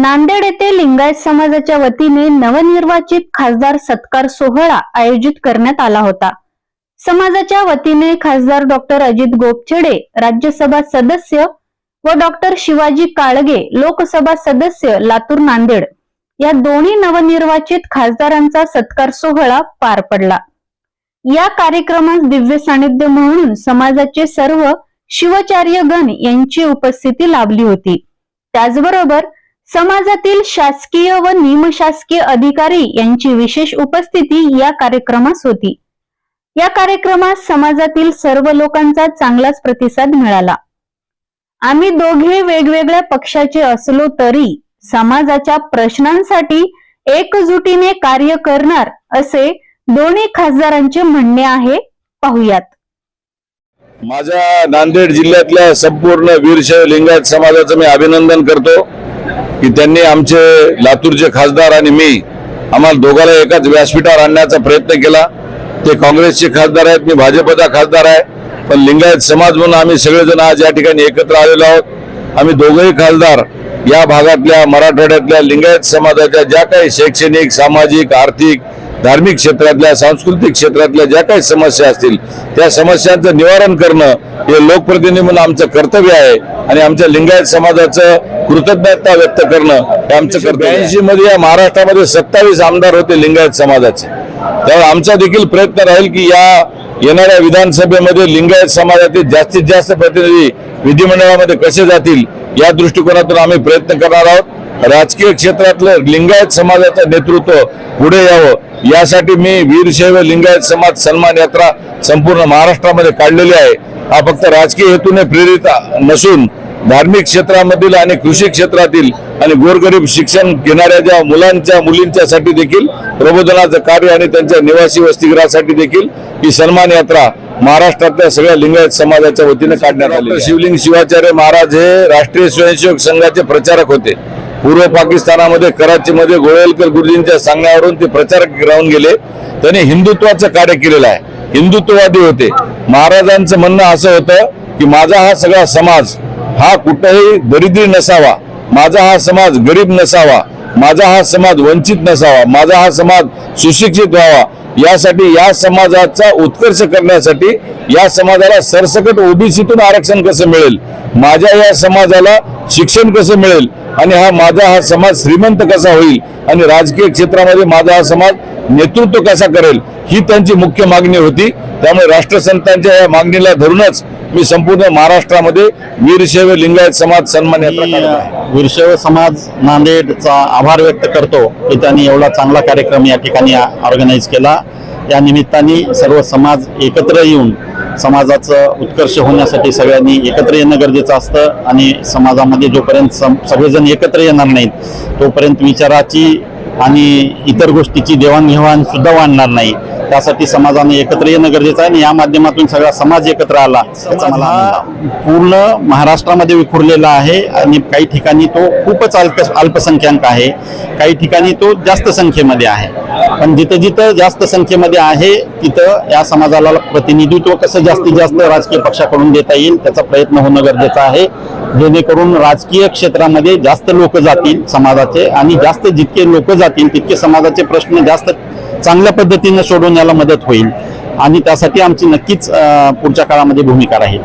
नांदेड येथे लिंगायत समाजाच्या वतीने नवनिर्वाचित खासदार सत्कार सोहळा आयोजित करण्यात आला होता. समाजाच्या वतीने खासदार डॉक्टर अजित गोपछडे राज्यसभा सदस्य व डॉक्टर शिवाजी काळगे लोकसभा सदस्य लातूर नांदेड या दोन्ही नवनिर्वाचित खासदारांचा सत्कार सोहळा पार पडला. या कार्यक्रमास दिव्य सानिध्य म्हणून समाजाचे सर्व शिवचार्यगण यांची उपस्थिती लाभली होती. त्याचबरोबर समाजातील शासकीय व निमशासकीय अधिकारी यांची विशेष उपस्थिती या कार्यक्रमास होती. या कार्यक्रमास समाजातील सर्व लोकांचा चांगलाच प्रतिसाद मिळाला. आम्ही दोघे वेगवेगळ्या पक्षाचे असलो तरी समाजाच्या प्रश्नांसाठी एकजुटीने कार्य करणार असे दोन्ही खासदारांचे म्हणणे आहे पाहुयात. माझ्या नांदेड जिल्ह्यातल्या संपूर्ण वीरशैव लिंगायत समाजाचं मी अभिनंदन करतो. की त्यांनी आमचे लातूरचे खासदार आणि मी आम्हाला दोघाला एकाच व्यासपीठावर आणण्याचा प्रयत्न केला. ते काँग्रेसचे खासदार आहेत मी भाजपचा खासदार आहे. पण लिंगायत समाज म्हणून आम्ही सगळेजण आज या ठिकाणी एकत्र आलेलो आहोत. आम्ही दोघंही खासदार या भागातल्या मराठवाड्यातल्या लिंगायत समाजाच्या ज्या काही शैक्षणिक सामाजिक आर्थिक धार्मिक क्षेत्रातल्या सांस्कृतिक क्षेत्रातल्या ज्या काही समस्या असतील त्या समस्यांचं निवारण करणं हे लोकप्रतिनिधी म्हणून आमचं कर्तव्य आहे. आणि आमच्या लिंगायत समाजाचं कृतज्ञता व्यक्त करणं हे आमचं कर्तव्य ब्याऐंशी मध्ये या महाराष्ट्रामध्ये सत्तावीस आमदार होते लिंगायत समाजाचे. त्यामुळे आमचा देखील प्रयत्न राहील की या येणाऱ्या विधानसभेमध्ये लिंगायत समाजातील जास्तीत जास्त प्रतिनिधी विधिमंडळामध्ये कसे जातील या दृष्टिकोनातून आम्ही प्रयत्न करणार आहोत. राजकीय क्षेत्रातलं लिंगायत समाजाचं नेतृत्व पुढे यावं. यासाठी मी वीरशैव लिंगायत समाज सन्मान यात्रा संपूर्ण महाराष्ट्रामध्ये काढलेली आहे. हा फक्त राजकीय हेतूने प्रेरित नसून धार्मिक क्षेत्रामधील आणि कृषी क्षेत्रातील आणि गोरगरीब शिक्षण घेणाऱ्या ज्या मुलांच्या मुलींच्यासाठी देखील प्रबोधनाचं कार्य आणि त्यांच्या निवासी वसतिगृहासाठी देखील ही सन्मान यात्रा महाराष्ट्रातल्या सगळ्या लिंगायत समाजाच्या वतीने काढण्यात आली शिवलिंग शिवाचार्य महाराज हे राष्ट्रीय स्वयंसेवक संघाचे प्रचारक होते. पूर्व पाकिस्तानामध्ये कराचीमध्ये गोळेलकर गुरुजींच्या सांगण्यावरून ते प्रचारक राहून गेले. त्यांनी हिंदुत्वाचं कार्य केलेलं आहे. हिंदुत्ववादी होते. महाराजांचं म्हणणं असं होतं की माझा हा सगळा समाज हा कुठंही दरिद्री नसावा माझा हा समाज गरीब नसावा माझा हा समाज वंचित नसावा माझा हा समाज सुशिक्षित व्हावा यासाठी या समाजाचा उत्कर्ष करण्यासाठी या समाजाला सरसकट ओबीसीतून आरक्षण कसं मिळेल? माझ्या या समाजाला शिक्षण कसं मिळेल? आणि हा माझा हा समाज श्रीमंत कसा होईल? आणि राजकीय क्षेत्रामध्ये माझा हा समाज नेतृत्व कसा करेल? ही त्यांची मुख्य मागणी होती. त्यामुळे राष्ट्रसंतांच्या या मागणीला धरूनच मी संपूर्ण महाराष्ट्रामध्ये वीरशैव लिंगायत समाज सन्मान. वीरशैव समाज नांदेडचा आभार व्यक्त करतो की त्यांनी एवढा चांगला कार्यक्रम या ठिकाणी ऑर्गनाईज केला या निमित्ताने सर्व समाज एकत्र येऊन समाजाचं उत्कर्ष होण्यासाठी सगळ्यांनी एकत्र येणं गरजेचं असतं आणि समाजामध्ये जोपर्यंत सम- सगळेजण एकत्र येणार नाहीत तोपर्यंत विचाराची आणि इतर गोष्टीची देवाणघेवाण सुद्धा वाढणार नाही त्यासाठी समाजाने एकत्र येणं गरजेचं आहे आणि या माध्यमातून सगळा समाज एकत्र आला. त्याचा मला. पूर्ण महाराष्ट्रामध्ये विखुरलेला आहे आणि काही ठिकाणी तो खूपच अल्प अल्पसंख्याक आहे. काही ठिकाणी तो जास्त संख्येमध्ये आहे. पण जिथं जिथं जास्त संख्येमध्ये आहे तिथं या समाजाला प्रतिनिधित्व कसं जास्तीत जास्त राजकीय पक्षाकडून देता येईल त्याचा प्रयत्न होणं गरजेचं आहे. जेणेकरून राजकीय क्षेत्रामध्ये जास्त लोक जातील समाजाचे आणि जास्त जितके लोक जातील तितके समाजाचे प्रश्न जास्त चांगल्या पद्धतीनं सोडवण्याला मदत होईल. आणि त्यासाठी आमची नक्कीच पुढच्या काळामध्ये भूमिका राहील.